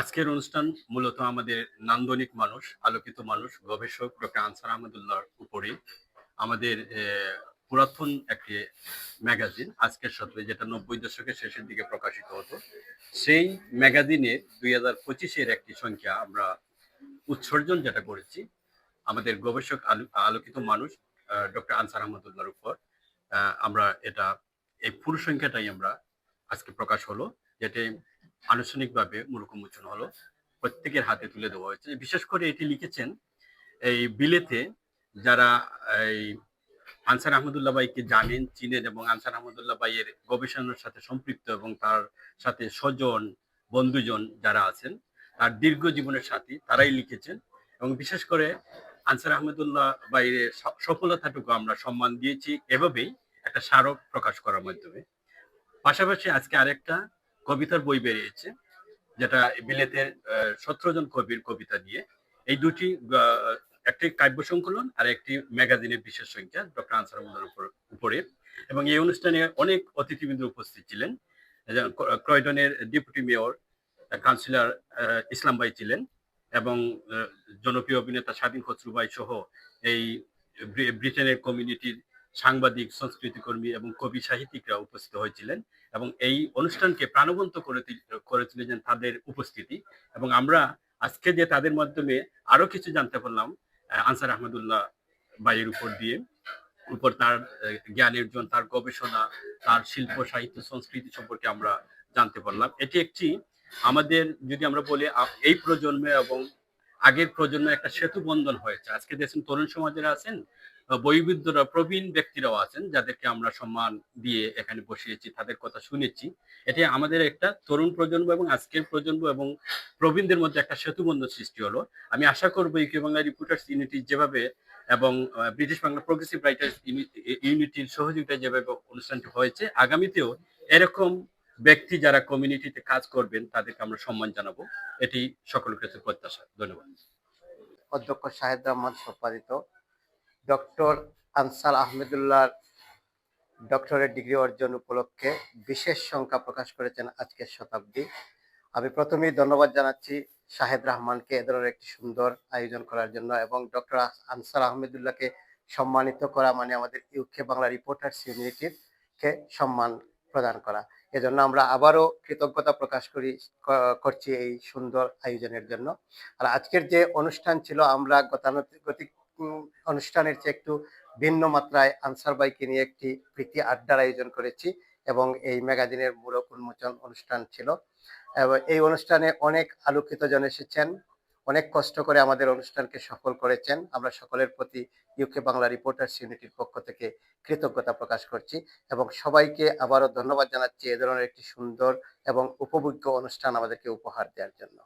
আজকের অনুষ্ঠান মূলত আমাদের নান্দনিক মানুষ, আলোকিত মানুষ, গবেষক ডক্টর আনসার আহমদুল্লাহর উপরে আমাদের পুরাতন একটি ম্যাগাজিন, আজকের সত্রে যেটা নব্বই দশকের শেষের দিকে প্রকাশিত হতো। সেই ম্যাগাজিনে দুই হাজার পঁচিশের একটি সংখ্যা আমরা উৎসর্জন যেটা করেছি, আমাদের গবেষক, আলো- আলোকিত মানুষ ডক্টর আনসার আহমদুল্লাহর উপর। আমরা এটা, এই পুরো সংখ্যাটাই আমরা আজকে প্রকাশ হলো যেটি আনুষ্ঠানিকভাবে মূলক উন্মোচন হলো, প্রত্যেকের হাতে তুলে দেওয়া হয়েছে। বিশেষ করে এটি লিখেছেন এই বিলেতে যারা এই আনসার আহমদুল্লাহ ভাইকে জানেন, চিনেন এবং আনসার আহমদুল্লাহ ভাইয়ের গবেষণার সাথে সম্পৃক্ত এবং তার সাথে স্বজন, বন্ধুজন যারা আছেন, তার দীর্ঘ জীবনের সাথী, তারাই লিখেছেন এবং বিশেষ করে আনসার আহমদুল্লাহ ভাইয়ের সফলতাটুকু আমরা সম্মান দিয়েছি। এভাবেই একটা স্মারক প্রকাশ করার মাধ্যমে। পাশাপাশি আজকে আরেকটা কবিতার বই বেরিয়েছে, যেটা বিলেতের সতেরো জন কবির কবিতা নিয়ে এই দুটি একটি কাব্য সংকলন আর একটি ম্যাগাজিনের বিশেষ সংখ্যা, ডক্টর আনসার আহমদের উপর, উপরে। এবং এই অনুষ্ঠানে অনেক অতিথিবৃন্দ উপস্থিত ছিলেন। ক্রয়ডনের ডেপুটি মেয়র, কাউন্সিলর ইসলাম ভাই ছিলেন এবং জনপ্রিয় অভিনেতা স্বাধীন খসরু ভাই সহ এই ব্রিটেনের কমিউনিটির সাংবাদিক সংস্কৃতি কর্মী এবং কবি সাহিত্যিকরা উপস্থিত হয়েছিলেন এবং এই অনুষ্ঠানকে প্রাণবন্ত করে তুল- করে তুলেছেন তাদের উপস্থিতি এবং আমরা আজকে যে তাদের মাধ্যমে আরও কিছু জানতে পারলাম আনসার আহমদুল্লাহ ভাইয়ের উপর দিয়ে উপর তার আহ, জ্ঞানের জন তার গবেষণা তার শিল্প সাহিত্য সংস্কৃতি সম্পর্কে আমরা জানতে পারলাম। এটি একটি আমাদের যদি আমরা বলি এই প্রজন্মে এবং আগের প্রজন্মে একটা সেতু বন্ধন হয়েছে। আজকে দেখছেন তরুণ সমাজের আছেন বয়োবৃদ্ধরা প্রবীণ ব্যক্তিরাও আছেন যাদেরকে আমরা সম্মান দিয়ে এখানে বসিয়েছি, তাদের কথা শুনেছি। এটি আমাদের একটা তরুণ প্রজন্ম এবং আজকের প্রজন্ম এবং প্রবীণদের মধ্যে একটা সেতু বন্ধন সৃষ্টি হলো। আমি আশা করব ইউকে বাংলা রিপোর্টার্স ইউনিটি যেভাবে এবং ব্রিটিশ বাংলা প্রগ্রেসিভ রাইটার্স ইউনিটির সহযোগিতায় যেভাবে অনুষ্ঠানটি হয়েছে, আগামীতেও এরকম ব্যক্তি যারা কমিউনিটিতে কাজ করবেন, তাদেরকে আমরা সম্মান জানাব। এটি সকলের কাছে প্রত্যাশা। ধন্যবাদ। অধ্যক্ষ শাহেদ রহমান সম্পাদিত। ডক্টর আনসার আহমেদুল্লাহর ডক্টরেট ডিগ্রি অর্জন উপলক্ষে বিশেষ সংখ্যা প্রকাশ করেছেন আজকের শতাব্দী। আমি প্রথমেই ধন্যবাদ জানাচ্ছি শাহেদ রহমানকে এ ধরনের একটি সুন্দর আয়োজন করার জন্য এবং ডক্টর আনসার আহমেদুল্লাহকে সম্মানিত করা মানে আমাদের ইউকে বাংলা রিপোর্টার্স ইউনিটির কে সম্মান প্রদান করা। এজন্য আমরা আবারও কৃতজ্ঞতা প্রকাশ করি করছি এই সুন্দর আয়োজনের জন্য। আর আজকের যে অনুষ্ঠান ছিল, আমরা গতানুগতিক অনুষ্ঠানের চেয়ে একটু ভিন্ন মাত্রায় আনসার বাইকে নিয়ে একটি প্রীতি আড্ডার আয়োজন করেছি এবং এই ম্যাগাজিনের মূলক উন্মোচন অনুষ্ঠান ছিল। এবং এই অনুষ্ঠানে অনেক আলোকিত জন এসেছেন। অনেক কষ্ট করে আমাদের অনুষ্ঠানকে সফল করেছেন। আমরা সকলের প্রতি ইউকে বাংলা রিপোর্টার্স ইউনিটির পক্ষ থেকে কৃতজ্ঞতা প্রকাশ করছি এবং সবাইকে আবারও ধন্যবাদ জানাচ্ছি এ ধরনের একটি সুন্দর এবং উপভোগ্য অনুষ্ঠান আমাদেরকে উপহার দেওয়ার জন্য।